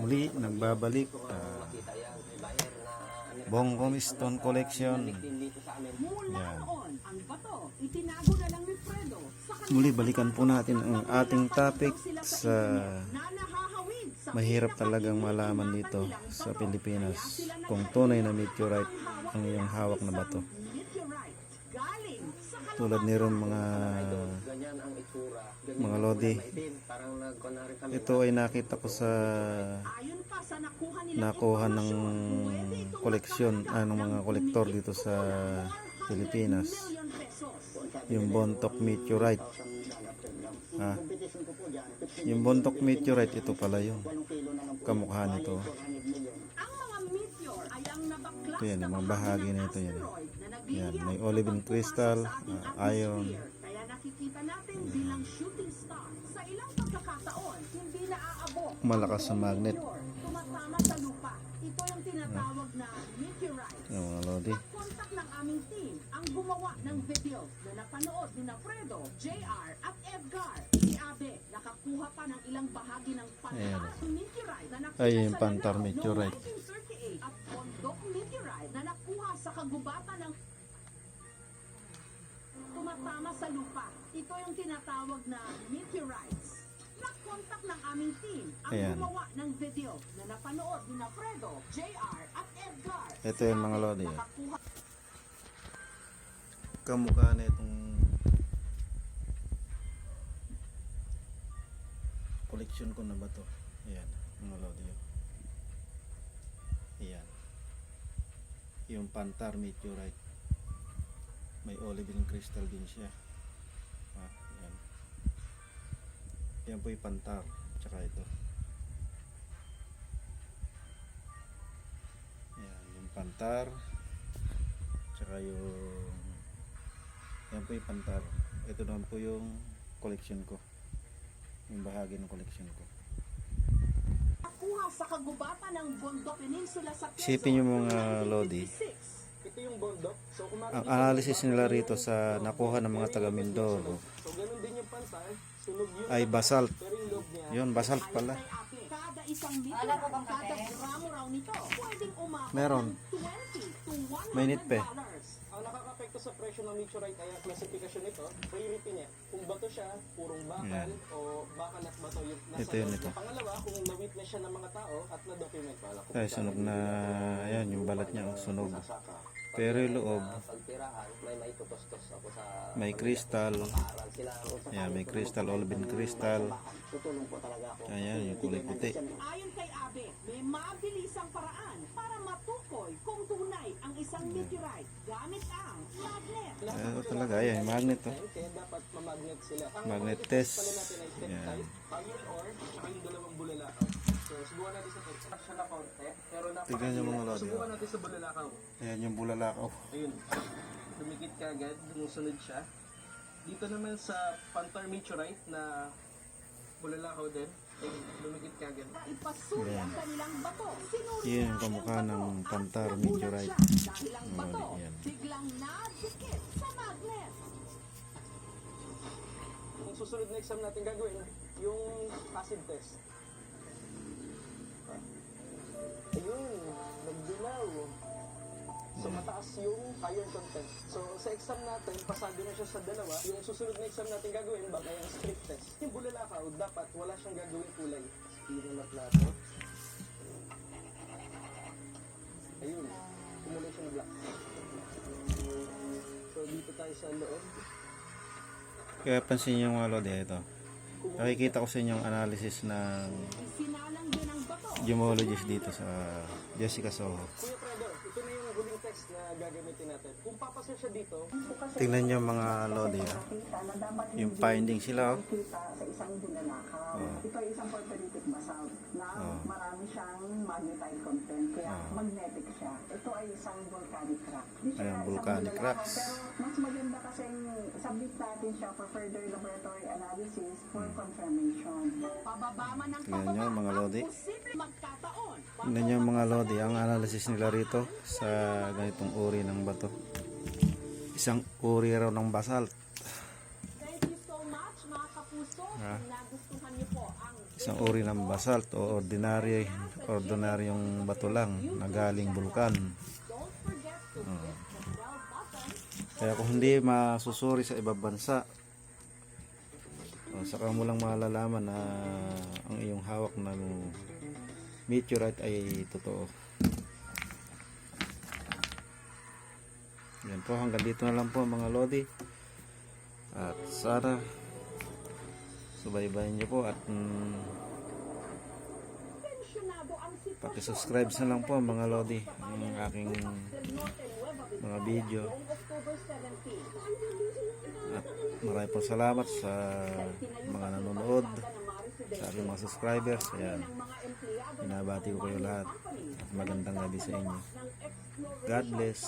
Muli, nagbabalik. ah, Bongkong Stone Collection. Yan. Muli, balikan po natin ang ating topic sa mahirap talagang malaman dito sa Pilipinas kung tunay na meteorite ang iyong hawak na bato. Tulad niron mga mga lodi. Ito ay nakita ko sa nakuha ng koleksyon, ano mga kolektor dito sa Pilipinas. Yung Bontok Meteorite. Ha? Yung Bontok Meteorite, ito pala yung kamukha nito. Ito yan, yung mga bahagi bahagi ng na ito yan. Yan, may o olivine pagkuha crystal, ah, iron. Kaya nakikita natin bilang shooting star. Sa ilang pagkakataon, hindi naaabot. Malakas sa magnet. Tumatama sa lupa. Ito yung tinatawag na meteorite. Yung mga lodi. Kontak ng aming team ang gumawa ng video na napanood ni Fredo, JR at Edgar. Si Abe nakakuha pa ng ilang bahagi ng pantar meteorite na nakuha Ay, yung pantar meteorite. noong 1938 at bondok meteorite na nakuha sa kagubatan ng tumatama sa lupa. Ito yung tinatawag na meteorites. Nakontak ng aming team ang Ayan. gumawa ng video na napanood ni Fredo, JR at Edgar. Ito yung mga lodi. Kamukha na itong koleksyon ko na ba to? Ayan, mga lodi. Ayan. Yung Pantar Meteorite. May olivine crystal din siya. Ha, ayan. Yan po yung Pantar. Tsaka ito. Ayan, yung Pantar. Tsaka yung yan po yung Pantar. Ito naman po yung collection ko. Yung bahagi ng collection ko. Nakuha sa kagubatan ng Bundok Peninsula sa Quezon. Isipin yung mga lodi. 1956. Yung bondok. So, Ang analysis nila rito sa nakuha ng mga taga Mindoro So, din yung pantal. Sunog yun. ay basalt. Yun, basalt pala. kada isang meteorite, kada gramo raw nito, pwedeng umabot Meron. ng 20 to 100 Mainit pa eh. dollars. ang nakakapekto sa presyo ng meteorite ay ang classification nito, priority niya. Kung bato siya, purong bakal, Yan. o bakal at bato yung nasa Ito yun, loob. ito. Pangalawa, kung na-witness siya ng mga tao at na-document wala ko. Ay, sunog na, ayan, yung balat niya ang sunog. Saka, Pero yung loob, may maitutos-tos ako sa may crystal. Ayan, may crystal, olivine crystal. Ayan, yung kulay puti. Ayon kay Abe, may mabilisang paraan para matukoy kung tunay ang isang meteorite gamit ang magnet. Ito talaga, ayan, yung magnet. Ang Magnet test. pala natin So, subukan natin sa test. Siya na konti, pero napaka- Tignan niyo mga lodi, Subukan natin sa bulalakaw. Ayan yung bulalakaw. Ayun. Dumikit ka agad, sumusunod siya. Dito naman sa Pantar Meteorite na bulalakaw din, ay dumikit ka agad. Ipasuri ang kanilang bato. Yan yung kamukha ang ng bato Pantar meteorite. ang Oh, bato biglang nadikit sa magnet. Kung susunod na exam natin gagawin, yung acid test. Nagdilaw. So mataas yung iron content. So sa exam natin, pasado na siya sa dalawa. Yung susunod na exam natin gagawin, bagay ang split test. Yung bulalakaw, dapat wala siyang gagawin kulay. Spirin na plato. Ayun, kumulay siya na black. So dito tayo sa loob. Kaya pansin niyo mga lodi, ito. Nakikita ko sa inyo yung analysis ng gemologist dito sa Jessica Soho. Gagamitin natin. Kung papasok siya dito, Tingnan niyo mga lodi. ah. Yung finding sila. Oh. sa isang bulalakaw. Oo. Ito ay isang porphyritic basalt na Oo. marami siyang magnetite content, kaya Oo. magnetic siya. Ito ay isang volcanic rock. Di siya Ayan, isang volcanic bulalakaw, rocks. Pero mas maganda kasi submit natin siya for further laboratory analysis for Hmm. confirmation. Pababa man ang Tingnan pababa, niyo, mga lodi. ang posible magkataon. Tingnan niyo mga lodi, ang analysis nila rito sa ganitong uri ng bato. Isang uri raw ng basalt. Ha? Isang uri ng basalt o ordinary ordinaryong bato lang na galing bulkan. Oo. Kaya kung hindi masusuri sa ibang bansa, saka mo lang malalaman na ang iyong hawak ng meteorite ay totoo. Yan po, hanggang dito na lang po mga Lodi. At sana subaybayan niyo po at mm, paki-subscribe na lang po mga Lodi ang aking mga video. noong October 17. At marami po salamat sa sa aking mga subscribers. Ayan, binabati ko kayo lahat. At magandang gabi sa inyo. God bless.